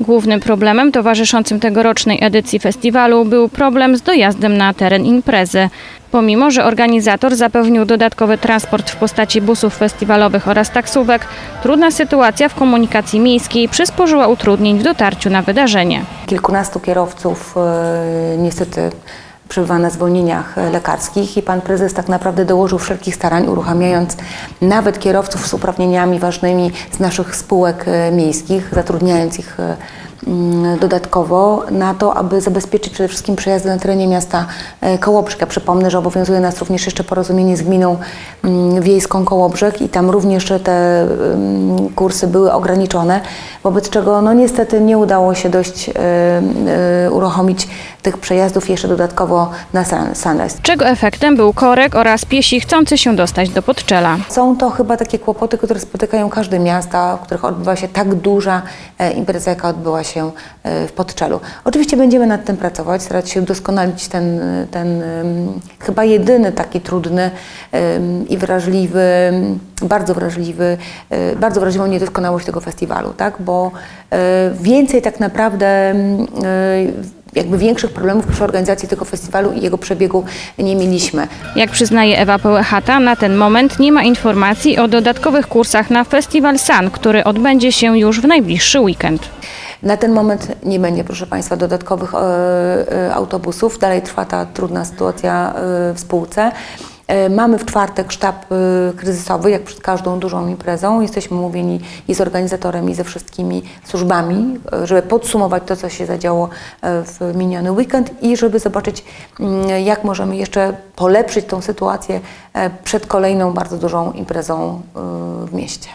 Głównym problemem towarzyszącym tegorocznej edycji festiwalu był problem z dojazdem na teren imprezy. Pomimo, że organizator zapewnił dodatkowy transport w postaci busów festiwalowych oraz taksówek, trudna sytuacja w komunikacji miejskiej przysporzyła utrudnień w dotarciu na wydarzenie. Kilkunastu kierowców e, niestety przebywa na zwolnieniach e, lekarskich i pan prezes tak naprawdę dołożył wszelkich starań, uruchamiając nawet kierowców z uprawnieniami ważnymi z naszych spółek e, miejskich, zatrudniając ich e, dodatkowo na to, aby zabezpieczyć przede wszystkim przejazdy na terenie miasta e, Kołobrzeg. Ja przypomnę, że obowiązuje nas również jeszcze porozumienie z gminą mm, wiejską Kołobrzeg i tam również te mm, kursy były ograniczone, wobec czego no niestety nie udało się dość e, e, uruchomić tych przejazdów jeszcze dodatkowo na San- Sunrise. Czego efektem był korek oraz piesi chcący się dostać do Podczela. Są to chyba takie kłopoty, które spotykają każde miasta, w których odbywa się tak duża impreza, jaka odbyła się e, w Podczelu. Oczywiście będziemy nad tym pracować, starać się udoskonalić ten, ten chyba jedyny taki trudny i wrażliwy, bardzo wrażliwy, e, bardzo wrażliwą niedoskonałość tego festiwalu, tak? bo e, więcej tak naprawdę jakby większych problemów przy organizacji tego festiwalu i jego przebiegu nie mieliśmy. Jak przyznaje Ewa Pełechata, na ten moment nie ma informacji o dodatkowych kursach na festiwal Sun, który odbędzie się już w najbliższy weekend. Na ten moment nie będzie, proszę Państwa, dodatkowych e, e, autobusów. Dalej trwa ta trudna sytuacja e, w spółce. Mamy w czwartek sztab kryzysowy, jak przed każdą dużą imprezą. Jesteśmy mówieni i z organizatorem, i ze wszystkimi służbami, żeby podsumować to, co się zadziało w miniony weekend i żeby zobaczyć, mm, jak możemy jeszcze polepszyć tą sytuację przed kolejną bardzo dużą imprezą w mieście.